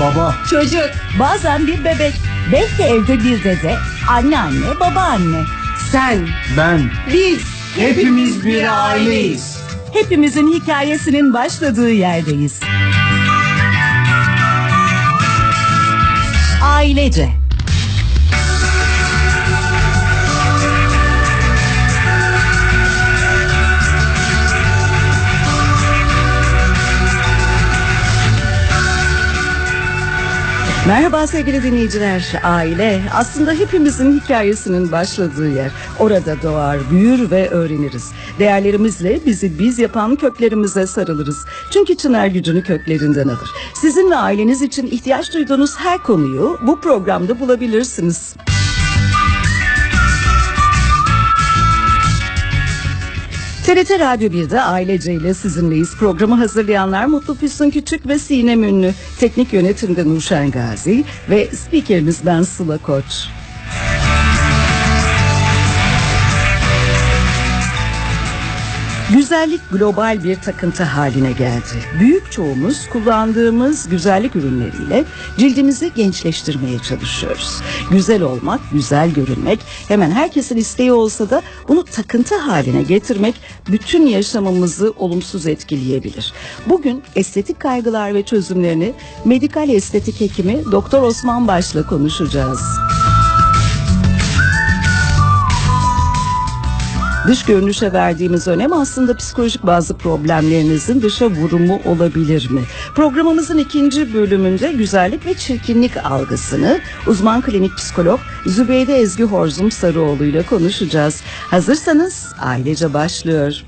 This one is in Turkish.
baba, Çocuk. Bazen bir bebek. Belki evde bir dede. Anneanne, babaanne. Sen. ben. Biz. Hepimiz bir aileyiz. Hepimizin hikayesinin başladığı yerdeyiz. Ailece. Merhaba sevgili dinleyiciler. Aile aslında hepimizin hikayesinin başladığı yer. Orada doğar, büyür ve öğreniriz. Değerlerimizle bizi biz yapan köklerimize sarılırız. Çünkü çınar gücünü köklerinden alır. Sizin ve aileniz için ihtiyaç duyduğunuz her konuyu bu programda bulabilirsiniz. TRT Radyo 1'de ailece ile sizinleyiz. Programı hazırlayanlar Mutlu Füsun Küçük ve Sinem Ünlü. Teknik yönetimde Nurşen Gazi ve spikerimiz ben Sıla Koç. Güzellik global bir takıntı haline geldi. Büyük çoğumuz kullandığımız güzellik ürünleriyle cildimizi gençleştirmeye çalışıyoruz. Güzel olmak, güzel görünmek hemen herkesin isteği olsa da bunu takıntı haline getirmek bütün yaşamımızı olumsuz etkileyebilir. Bugün estetik kaygılar ve çözümlerini medikal estetik hekimi Doktor Osman Baş'la konuşacağız. Dış görünüşe verdiğimiz önem aslında psikolojik bazı problemlerinizin dışa vurumu olabilir mi? Programımızın ikinci bölümünde güzellik ve çirkinlik algısını uzman klinik psikolog Zübeyde Ezgi Horzum Sarıoğlu ile konuşacağız. Hazırsanız ailece başlıyor.